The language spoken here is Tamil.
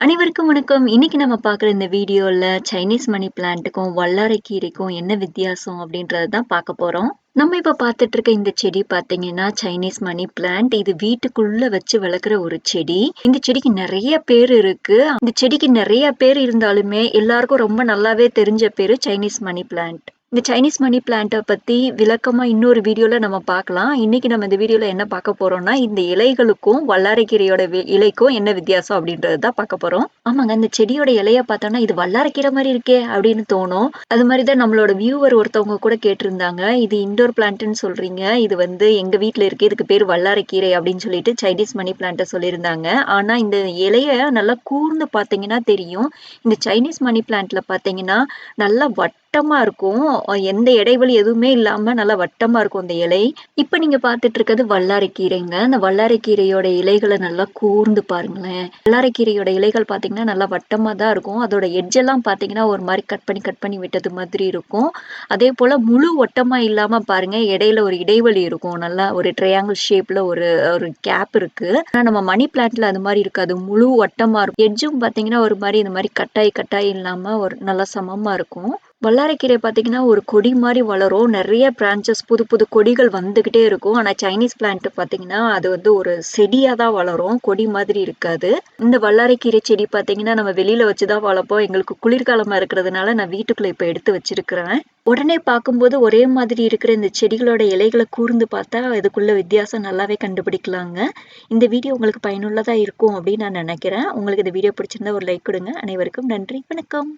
அனைவருக்கும் வணக்கம். இன்னைக்கு நம்ம பார்க்குற இந்த வீடியோவில் சைனீஸ் மணி பிளான்ட்டுக்கும், வல்லாரை கீரைக்கும் என்ன வித்தியாசம் அப்படின்றத தான் பார்க்க போறோம். நம்ம இப்போ பார்த்துட்டு இருக்க இந்த செடி பார்த்தீங்கன்னா, சைனீஸ் மணி பிளான்ட். இது வீட்டுக்குள்ள வச்சு வளர்க்குற ஒரு செடி. இந்த செடிக்கு நிறைய பேர் இருக்கு. இந்த செடிக்கு நிறைய பேர் இருந்தாலுமே, எல்லாருக்கும் ரொம்ப நல்லாவே தெரிஞ்ச பேரு சைனீஸ் மணி பிளான்ட். இந்த சைனீஸ் மணி பிளான்ட்டை பற்றி விளக்கமாக இன்னொரு வீடியோவில் நம்ம பார்க்கலாம். இன்றைக்கி நம்ம இந்த வீடியோவில் என்ன பார்க்க போகிறோம்னா இந்த இலைகளுக்கும் வல்லாரைக்கீரையோட இலைக்கும் என்ன வித்தியாசம் அப்படின்றது தான் பார்க்க போகிறோம் ஆமாங்க, இந்த செடியோட இலையை பார்த்தோம்னா, இது வல்லாரைக்கீரை மாதிரி இருக்கே அப்படின்னு தோணும். அது மாதிரி தான் நம்மளோட வியூவர் ஒருத்தவங்க கூட கேட்டிருந்தாங்க. இது இண்டோர் பிளான்ட்டுன்னு சொல்கிறீங்க இது வந்து எங்கள் வீட்டில் இருக்கு. இதுக்கு பேர் வல்லாரைக்கீரை அப்படின்னு சொல்லிட்டு சைனீஸ் மணி பிளான்ட்டை சொல்லியிருந்தாங்க. ஆனால் இந்த இலையை நல்லா கூர்ந்து பார்த்தீங்கன்னா தெரியும். இந்த சைனீஸ் மணி பிளான்ட்டில் பார்த்தீங்கன்னா, நல்லா வட்டமா இருக்கும். எந்த இடைவெளி எதுவுமே இல்லாம நல்லா வட்டமா இருக்கும் அந்த இலை. இப்ப நீங்க பார்த்துட்டு இருக்கிறது வல்லாரைக்கீரைங்க. அந்த வல்லாரைக்கீரையோட இலைகள நல்லா கூர்ந்து பாருங்களேன். வல்லாரைக்கீரையோட இலைகள் பார்த்தீங்கன்னா, நல்லா வட்டமா தான் இருக்கும். அதோட எட்ஜ் எல்லாம் பார்த்தீங்கன்னா, ஒரு மாரி கட் பண்ணி, கட் பண்ணி விட்டது மாதிரி இருக்கும். அதேபோல முழு வட்டமா இல்லாம பாருங்க, இடையில ஒரு இடைவெளி இருக்கும். நல்லா ஒரு ட்ரையாங்கிள் ஷேப்ல ஒரு ஒரு கேப் இருக்கு. ஆனா நம்ம மணி பிளான்ட்ல அது மாரி இருக்காது. முழு வட்டமா இருக்கும். எட்ஜும் பார்த்தீங்கன்னா, ஒரு மாரி இந்த மாரி கட்டாயி, கட்டாயி இல்லாம ஒரு நல்லா சமமா இருக்கும். வல்லாரைக்கீரை பார்த்தீங்கன்னா, ஒரு கொடி மாதிரி வளரும். நிறைய பிரான்ச்சஸ் புது புது கொடிகள் வந்துக்கிட்டே இருக்கும். ஆனால் சைனீஸ் பிளான்ட் பார்த்தீங்கன்னா, அது வந்து ஒரு செடியாக தான் வளரும். கொடி மாதிரி இருக்காது. இந்த வல்லாரைக்கீரை செடி பார்த்தீங்கன்னா, நம்ம வெளியில் வச்சு தான் வளர்ப்போம். எங்களுக்கு குளிர்காலமாக இருக்கிறதுனால நான் வீட்டுக்குள்ளே இப்போ எடுத்து வச்சிருக்கிறேன். உடனே பார்க்கும்போது ஒரே மாதிரி இருக்கிற இந்த செடிகளோட இலைகளை கூர்ந்து பார்த்தா, இதுக்குள்ள வித்தியாசம் நல்லாவே கண்டுபிடிக்கலாங்க. இந்த வீடியோ உங்களுக்கு பயனுள்ளதாக இருக்கும் அப்படின்னு நான் நினைக்கிறேன் உங்களுக்கு இந்த வீடியோ பிடிச்சிருந்தா ஒரு லைக் கொடுங்க அனைவருக்கும் நன்றி. வணக்கம்.